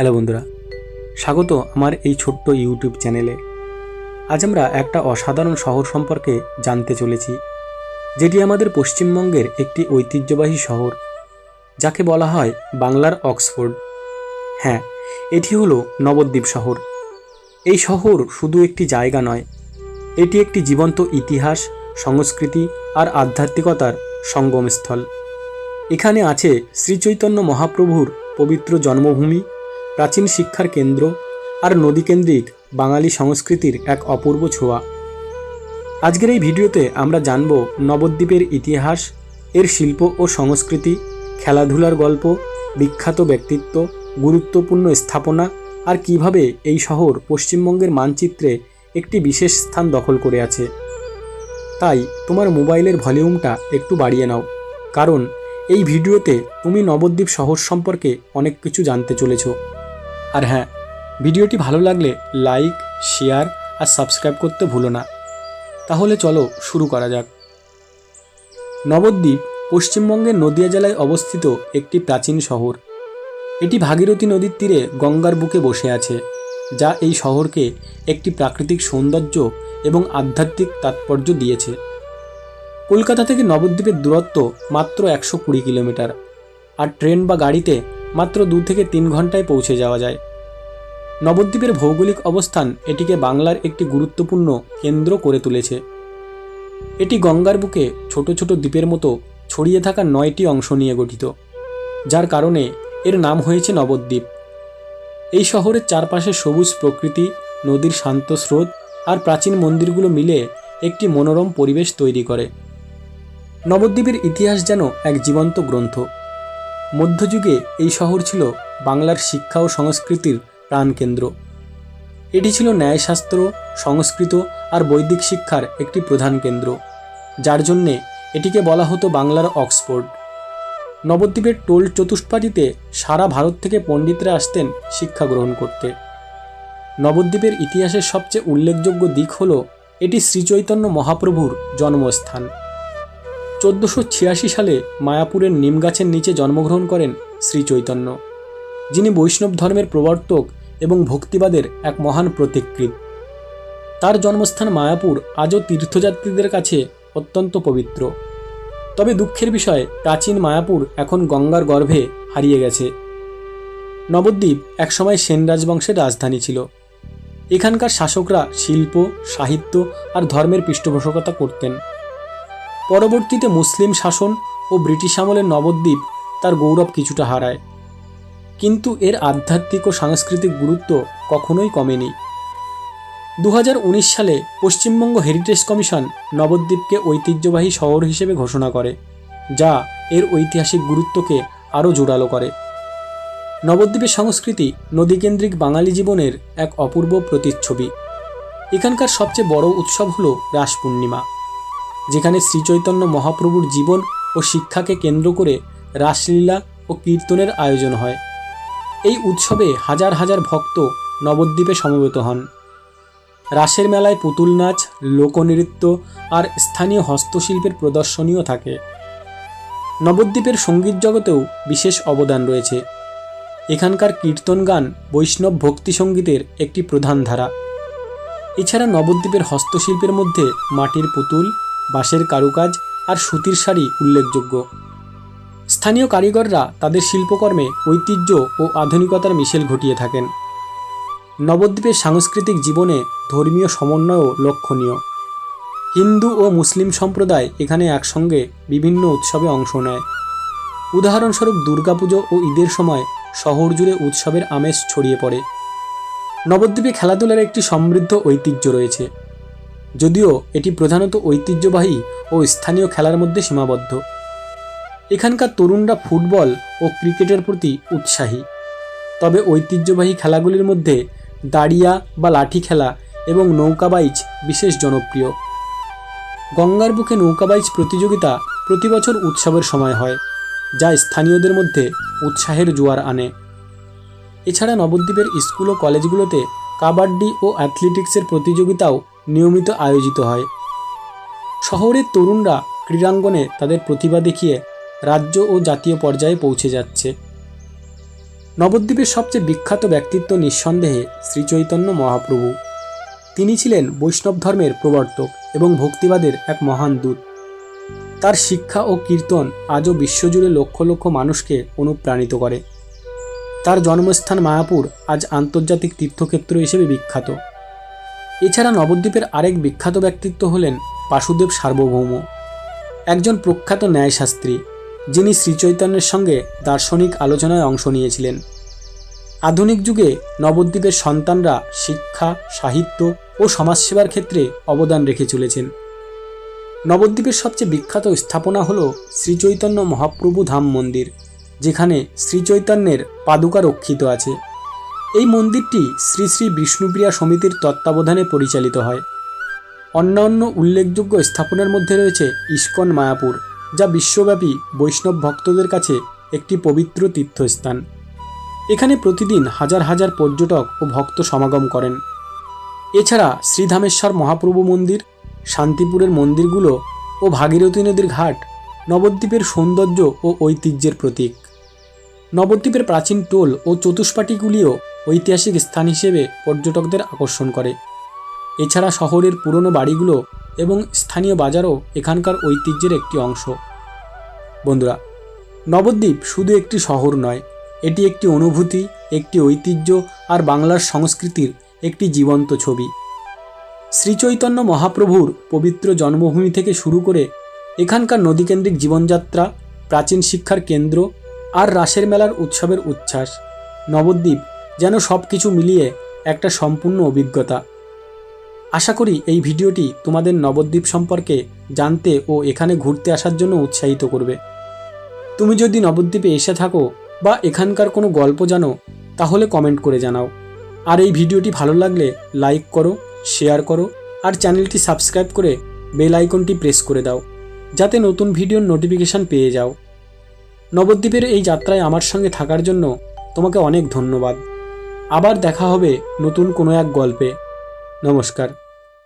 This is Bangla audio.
হ্যালো বন্ধুরা, স্বাগত আমার এই ছোট্ট ইউটিউব চ্যানেলে। আজ আমরা একটা অসাধারণ শহর সম্পর্কে জানতে চলেছি, যেটি আমাদের পশ্চিমবঙ্গের একটি ঐতিহ্যবাহী শহর, যাকে বলা হয় বাংলার অক্সফোর্ড। হ্যাঁ এটি হলো নবদ্বীপ শহর। এই শহর শুধু একটি জায়গা নয়, এটি একটি জীবন্ত ইতিহাস, সংস্কৃতি আর আধ্যাত্মিকতার সঙ্গমস্থল। এখানে আছে শ্রীচৈতন্য মহাপ্রভুর পবিত্র জন্মভূমি প্রাচীন শিক্ষার কেন্দ্র আর নদীকেন্দ্রিক বাঙালি সংস্কৃতির এক অপূর্ব ছোঁয়া। আজকের এই ভিডিওতে আমরা জানব নবদ্বীপের ইতিহাস, এর শিল্প ও সংস্কৃতি, খেলাধুলার গল্প, বিখ্যাত ব্যক্তিত্ব, গুরুত্বপূর্ণ স্থাপনা আর কীভাবে এই শহর পশ্চিমবঙ্গের মানচিত্রে একটি বিশেষ স্থান দখল করে আছে। তাই তোমার মোবাইলের ভলিউমটা একটু বাড়িয়ে নাও, কারণ এই ভিডিওতে তুমি নবদ্বীপ শহর সম্পর্কে অনেক কিছু জানতে চলেছ। আর হ্যাঁ ভিডিওটি ভালো লাগলে লাইক, শেয়ার আর সাবস্ক্রাইব করতে ভুলো না। তাহলে চলো শুরু করা যাক। নবদ্বীপ পশ্চিমবঙ্গের নদিয়া জেলায় অবস্থিত একটি প্রাচীন শহর। এটি ভাগীরথী নদীর তীরে গঙ্গার বুকে বসে আছে, যা এই শহরকে একটি প্রাকৃতিক সৌন্দর্য এবং আধ্যাত্মিক তাৎপর্য দিয়েছে। কলকাতা থেকে নবদ্বীপের দূরত্ব মাত্র একশো কুড়ি কিলোমিটার, আর ট্রেন বা গাড়িতে মাত্র দু থেকে তিন ঘন্টায় পৌঁছে যাওয়া যায়। নবদ্বীপের ভৌগোলিক অবস্থান এটিকে বাংলার একটি গুরুত্বপূর্ণ কেন্দ্র করে তুলেছে। এটি গঙ্গার বুকে ছোট ছোট দ্বীপের মতো ছড়িয়ে থাকা নয়টি অংশ নিয়ে গঠিত, যার কারণে এর নাম হয়েছে নবদ্বীপ। এই শহরের চারপাশে সবুজ প্রকৃতি, নদীর শান্ত স্রোত আর প্রাচীন মন্দিরগুলো মিলে একটি মনোরম পরিবেশ তৈরি করে। নবদ্বীপের ইতিহাস যেন এক জীবন্ত গ্রন্থ। মধ্যযুগে এই শহর ছিল বাংলার শিক্ষা ও সংস্কৃতির প্রাণকেন্দ্র। এটি ছিল ন্যায়শাস্ত্র, সংস্কৃত আর বৈদিক শিক্ষার একটি প্রধান কেন্দ্র, যার জন্যে এটিকে বলা হতো বাংলার অক্সফোর্ড। নবদ্বীপের টোল চতুষ্পাটিতে সারা ভারত থেকে পণ্ডিতরা আসতেন শিক্ষা গ্রহণ করতে। নবদ্বীপের ইতিহাসের সবচেয়ে উল্লেখযোগ্য দিক হল, এটি শ্রীচৈতন্য মহাপ্রভুর জন্মস্থান। চোদ্দোশো ছিয়াশি সালে মায়াপুরের নিমগাছের নিচে জন্মগ্রহণ করেন শ্রী চৈতন্য, যিনি বৈষ্ণব ধর্মের প্রবর্তক এবং ভক্তিবাদের এক মহান প্রতিকৃত। তার জন্মস্থান মায়াপুর আজও তীর্থযাত্রীদের কাছে অত্যন্ত পবিত্র। তবে দুঃখের বিষয়, প্রাচীন মায়াপুর এখন গঙ্গার গর্ভে হারিয়ে গেছে। নবদ্বীপ একসময় সেন রাজবংশের রাজধানী ছিল। এখানকার শাসকরা শিল্প, সাহিত্য আর ধর্মের পৃষ্ঠপোষকতা করতেন। পরবর্তীতে মুসলিম শাসন ও ব্রিটিশ আমলের নবদ্বীপ তার গৌরব কিছুটা হারায়। কিন্তু এর আধ্যাত্মিক ও সাংস্কৃতিক গুরুত্ব কখনোই কমেনি। দু হাজার উনিশ সালে পশ্চিমবঙ্গ হেরিটেজ কমিশন নবদ্বীপকে ঐতিহ্যবাহী শহর হিসেবে ঘোষণা করে, যা এর ঐতিহাসিক গুরুত্বকে আরও জোরালো করে। নবদ্বীপের সংস্কৃতি নদীকেন্দ্রিক বাঙালি জীবনের এক অপূর্ব প্রতিচ্ছবি। এখানকার সবচেয়ে বড় উৎসব হল রাস পূর্ণিমা যেখানে শ্রীচৈতন্য মহাপ্রভুর জীবন ও শিক্ষাকে কেন্দ্র করে রাসলীলা ও কীর্তনের আয়োজন হয়। এই উৎসবে হাজার হাজার ভক্ত নবদ্বীপে সমবেত হন। রাসের মেলায় পুতুল নাচ, লোকনৃত্য আর স্থানীয় হস্তশিল্পের প্রদর্শনীও থাকে। নবদ্বীপের সংগীত জগতেও বিশেষ অবদান রয়েছে। এখানকার কীর্তন গান বৈষ্ণব ভক্তি সঙ্গীতের একটি প্রধান ধারা। এছাড়া নবদ্বীপের হস্তশিল্পের মধ্যে মাটির পুতুল বাঁশের কারুকাজ আর সুতির শাড়ি উল্লেখযোগ্য। স্থানীয় কারিগররা তাদের শিল্পকর্মে ঐতিহ্য ও আধুনিকতার মিশেল ঘটিয়ে থাকেন। নবদ্বীপের সাংস্কৃতিক জীবনে ধর্মীয় সমন্বয়ও লক্ষণীয়। হিন্দু ও মুসলিম সম্প্রদায় এখানে একসঙ্গে বিভিন্ন উৎসবে অংশ নেয়। উদাহরণস্বরূপ দুর্গাপুজো ও ঈদের সময় শহর জুড়ে উৎসবের আমেজ ছড়িয়ে পড়ে। নবদ্বীপে খেলাধুলার একটি সমৃদ্ধ ঐতিহ্য রয়েছে। যদিও এটি প্রধানত ঐতিহ্যবাহী ও স্থানীয় খেলার মধ্যে সীমাবদ্ধ। এখানকার তরুণরা ফুটবল ও ক্রিকেটের প্রতি উৎসাহী। তবে ঐতিহ্যবাহী খেলাগুলির মধ্যে দাড়িয়া বা লাঠি খেলা এবং নৌকাবাইচ বিশেষ জনপ্রিয়। গঙ্গার বুকে নৌকাবাইচ প্রতিযোগিতা প্রতি বছর উৎসবের সময় হয়, যা স্থানীয়দের মধ্যে উৎসাহের জোয়ার আনে। এছাড়া নবদ্বীপের স্কুল ও কলেজগুলোতে কাবাডি ও অ্যাথলেটিক্সের প্রতিযোগিতাও নিয়মিত আয়োজিত হয়। শহরের তরুণরা ক্রীড়াঙ্গনে তাদের প্রতিভা দেখিয়ে রাজ্য ও জাতীয় পর্যায়ে পৌঁছে যাচ্ছে। নবদ্বীপের সবচেয়ে বিখ্যাত ব্যক্তিত্ব নিঃসন্দেহে শ্রীচৈতন্য মহাপ্রভু। তিনি ছিলেন বৈষ্ণব ধর্মের প্রবর্তক এবং ভক্তিবাদের এক মহান দূত। তার শিক্ষা ও কীর্তন আজও বিশ্বজুড়ে লক্ষ লক্ষ মানুষকে অনুপ্রাণিত করে। তার জন্মস্থান মায়াপুর আজ আন্তর্জাতিক তীর্থক্ষেত্র হিসেবে বিখ্যাত। এছাড়া নবদ্বীপের আরেক বিখ্যাত ব্যক্তিত্ব হলেন বাসুদেব সার্বভৌম। একজন প্রখ্যাত ন্যায়শাস্ত্রী, যিনি শ্রীচৈতন্যের সঙ্গে দার্শনিক আলোচনায় অংশ নিয়েছিলেন। আধুনিক যুগে নবদ্বীপের সন্তানরা শিক্ষা, সাহিত্য ও সমাজসেবার ক্ষেত্রে অবদান রেখে চলেছেন। নবদ্বীপের সবচেয়ে বিখ্যাত স্থাপনা হল শ্রীচৈতন্য মহাপ্রভু ধাম মন্দির, যেখানে শ্রীচৈতন্যের পাদুকা রক্ষিত আছে। এই মন্দিরটি শ্রী শ্রী বিষ্ণুপ্রিয়া সমিতির তত্ত্বাবধানে পরিচালিত হয়। অন্যান্য উল্লেখযোগ্য স্থাপনের মধ্যে রয়েছে ইস্কন মায়াপুর, যা বিশ্বব্যাপী বৈষ্ণব ভক্তদের কাছে একটি পবিত্র তীর্থস্থান। এখানে প্রতিদিন হাজার হাজার পর্যটক ও ভক্ত সমাগম করেন। এছাড়া শ্রীধামেশ্বর মহাপ্রভু মন্দির, শান্তিপুরের মন্দিরগুলো ও ভাগীরথী নদীর ঘাট নবদ্বীপের সৌন্দর্য ও ঐতিহ্যের প্রতীক। নবদ্বীপের প্রাচীন টোল ও চতুষ্পাটিগুলিও ঐতিহাসিক স্থান হিসেবে পর্যটকদের আকর্ষণ করে। এছাড়া শহরের পুরনো বাড়িগুলো এবং স্থানীয় বাজারও এখানকার ঐতিহ্যের একটি অংশ। বন্ধুরা, নবদ্বীপ শুধু একটি শহর নয়, এটি একটি অনুভূতি, একটি ঐতিহ্য আর বাংলার সংস্কৃতির একটি জীবন্ত ছবি। শ্রীচৈতন্য মহাপ্রভুর পবিত্র জন্মভূমি থেকে শুরু করে এখানকার নদীকেন্দ্রিক জীবনযাত্রা, প্রাচীন শিক্ষার কেন্দ্র আর রাসের মেলার উৎসবের উচ্ছ্বাস। নবদ্বীপ যেন সব কিছু মিলিয়ে একটা সম্পূর্ণ অভিজ্ঞতা। আশা করি এই ভিডিওটি তোমাদের নবদ্বীপ সম্পর্কে জানতে ও এখানে ঘুরতে আসার জন্য উৎসাহিত করবে। তুমি যদি নবদ্বীপে এসে থাকো বা এখানকার কোনো গল্প জানো, তাহলে কমেন্ট করে জানাও। আর এই ভিডিওটি ভালো লাগলে লাইক করো, শেয়ার করো, আর চ্যানেলটি সাবস্ক্রাইব করে বেল আইকনটি প্রেস করে দাও, যাতে নতুন ভিডিওর নোটিফিকেশান পেয়ে যাও। নবদ্বীপের এই যাত্রায় আমার সঙ্গে থাকার জন্য তোমাকে অনেক ধন্যবাদ। আবার দেখা হবে নতুন কোনো এক গল্পে। নমস্কার।